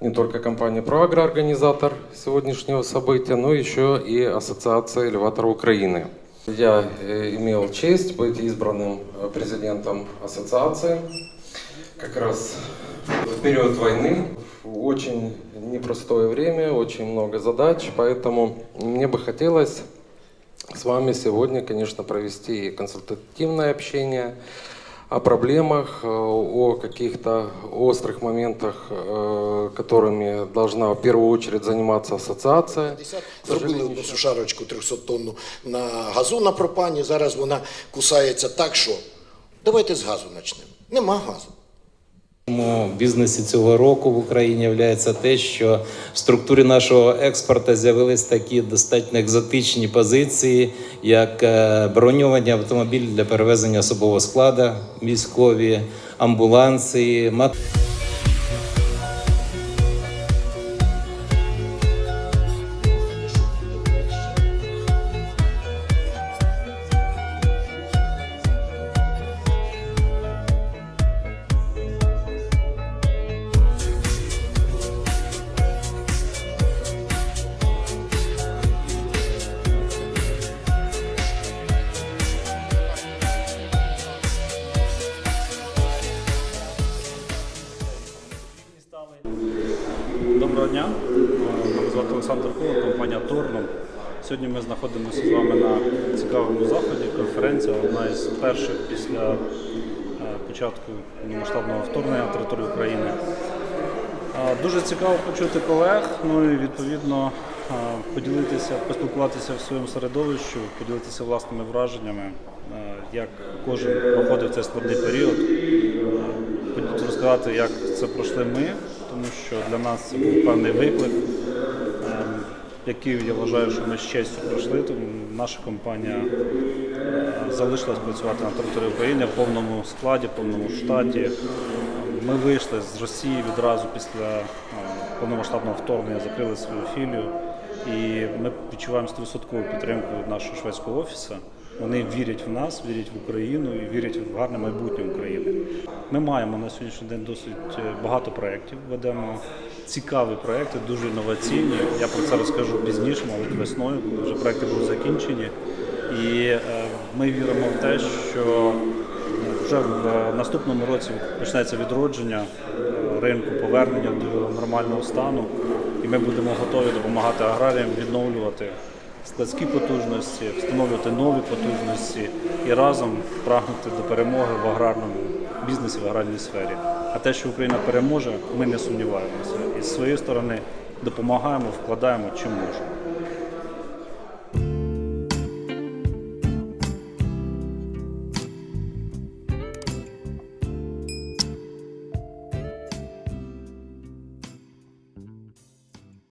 только компания «Проагро» организатор сегодняшнего события, но еще и Ассоциация элеваторов Украины. Я э, имел честь быть избранным э, президентом ассоциации как раз в период войны. Очень непростое время, очень много задач, поэтому мне бы хотелось с вами сегодня, конечно, провести консультативное общение о проблемах, э, о каких-то острых моментах, э, которыми должна в первую очередь заниматься ассоциация. 50 зробили одну сушарочку 300 тонну на газу на пропані. Зараз вона кусається так, що давайте з газу почнемо. Нема газу. У бізнесі цього року в Україні є те, що в структурі нашого експорту з'явились такі достатньо екзотичні позиції, як е, броньовані автомобілі для перевезення особового складу, військові, амбуланси, Доброго дня. Мене звати Олександр Холод, компанія Торном. Сьогодні ми знаходимося з вами на цікавому заході. Конференція одна із перших після е, початку повномасштабного вторгнення на територію України. Е, Дуже цікаво почути колег, ну і відповідно е, поділитися, поспілкуватися в своєму середовищі, поділитися власними враженнями, як кожен проходив цей складний період. Розказати, як це пройшли ми, тому що для нас це був певний виклик, ем, який я вважаю, що ми з честю пройшли. Тому наша компанія е, залишилась працювати на території України в повному складі, в повному штаті. Ми вийшли з Росії відразу після е, повномасштабного вторгнення, закрили свою філію. І ми відчуваємо 100% підтримку від нашого шведського офісу. Вони вірять в нас, вірять в Україну і вірять в гарне майбутнє України. Ми маємо на сьогоднішній день досить е, багато проєктів. Ведемо цікаві проєкти, дуже інноваційні. Я про це розкажу пізніше, мабуть, весною, коли вже проєкти будуть закінчені. І е, ми віримо в те, що вже в наступному році почнеться відродження е, ринку, повернення до нормального стану, і ми будемо готові допомагати аграріям відновлювати складські потужності, встановлювати нові потужності і разом прагнути до перемоги в аграрному бізнесі, в аграрній сфері. А те, що Україна переможе, ми не сумніваємося. І з своєї сторони допомагаємо, вкладаємо чим можемо.